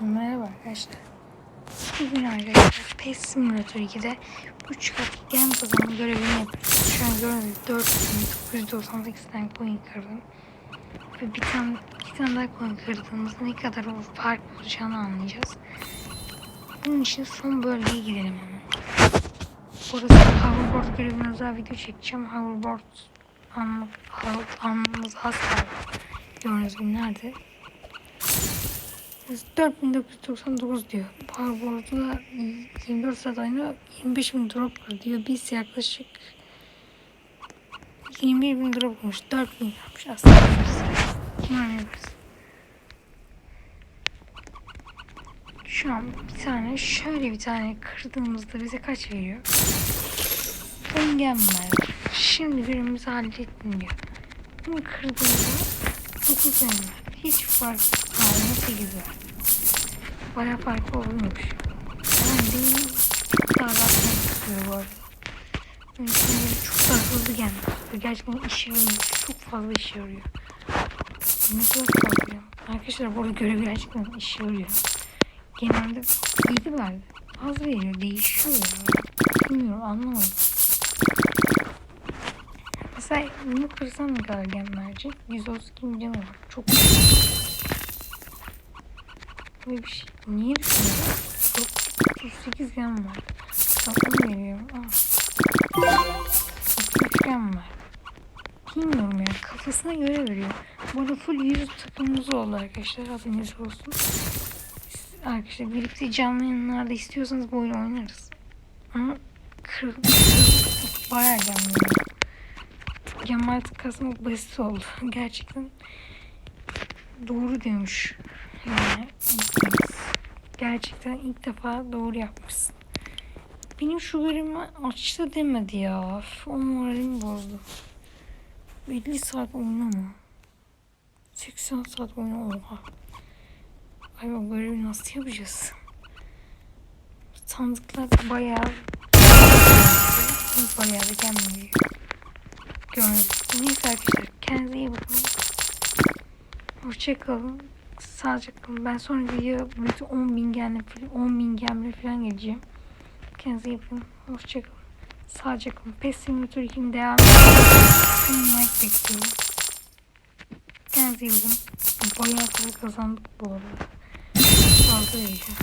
Merhaba arkadaşlar. Bugün arkadaşlar PES Simulator 2'de 3 kat gen kazanma görevini yapıyoruz. Şu an gördüğünüz 4998 tane coin kırdım. Ve bir tane, iki tane daha coin kırdığımızda ne kadar o fark olacağını anlayacağız. Bunun için son bölgeye gidelim hemen. Burası hoverboard görevine özel video çekeceğim. Hoverboard anlamamız az kaldı. Gördüğünüz gibi nerede? 4999 diyor. Powerboard'da 24 saat oyunu 25 bin drop diyor. Biz yaklaşık 21 bin drop olmuş. 4 bin yapmış aslında. Şu an bir tane şöyle bir tane kırdığımızda bize kaç veriyor? Engeller. Şimdi görevimizi hallettin diyor. Bunu kırdığımda 9 engeller. Hiç fark haline 8 var. Baya farkı olmuş. Ben de rahat istiyor bu arada. Böyle çok daha hızlı geldi. Gerçekten işe yarıyor. Çok fazla işe yarıyor. Ne kadar fazla. Arkadaşlar bu arada görev gerçekten işe yarıyor. Genelde 7 verdi. Az veriyor. Değişiyor ya. Bilmiyorum anlamadım. Mesela bunu kırsam ne kadar gem verecek? 132 milyon var. Çok Böyle bir şey. Niye düşünüyorum? Yok. 38 gem var. Sakın veriyorum. Aa. 33 gem var. Bilmiyorum ya. Kafasına göre veriyor. Bu arada full 100 takımımız oldu arkadaşlar. Haberiniz olsun. Siz arkadaşlar birlikte canlı yayınlarda istiyorsanız bu oyunu oynarız. Ama kır, kır, bayağı canlı artık kasmak basit oldu. Gerçekten doğru diyormuş. Yani gerçekten ilk defa doğru yapmışsın. Benim şu görevimi açtı demedi ya. O moralimi bozdu. 50 saat oynama. 80 saat oyna oha. Ay o görevi nasıl yapacağız? Sandıklar bayağı bayağı da gelmiyor. Gördüm. Neyse arkadaşlar kendinize iyi bakın. Hoşçakalın. Sağlıcakla kalın. Ben sonra video bütün 10 bin gemle falan 10 bin gemle falan geleceğim. Kendinize iyi bakın. Hoşçakalın. Sağlıcakla kalın. PES Simulator 2'nin devamı. Son like bekliyorum. Kendinize iyi bakın. Bayağı para kazandık bu arada. Fazla vereceğim.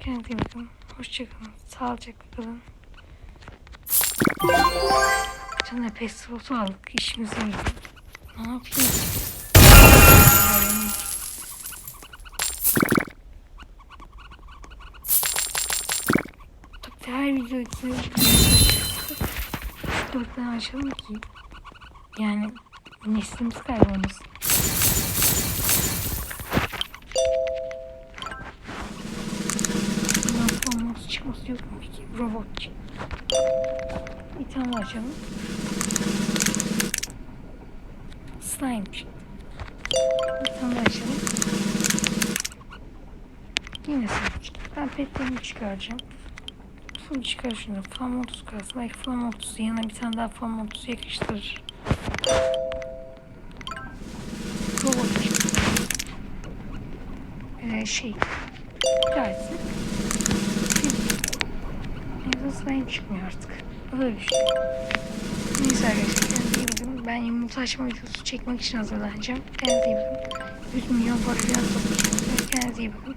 Kendinize iyi. Hoşçakalın. Sağlıcakla kalın. Canım PES slotu aldık. İşimize yarıyor. Ne yapayım? Tabii her video için dört tane açalım ki yani neslimiz kaybolmasın. Nasıl çıkması yok mu peki? Robot. Bir tane açalım. Slime çıktı. Bir tane açalım. Yine slime çıktı. Ben petlerimi çıkaracağım. Full çıkar şunu. Flam 30 kalsın. Belki Flam 30 yanına bir tane daha Flam 30 yakıştırır. Robot. Ee, şey. Gelsin. Neyse slime çıkmıyor artık. Öyle bir şey. Neyse arkadaşlar kendinize bakın. Ben yumurta açma videosu çekmek için hazırlanacağım. Kendinize iyi bakın. 100 milyon para falan toplayacağım. Kendinize iyi bakın.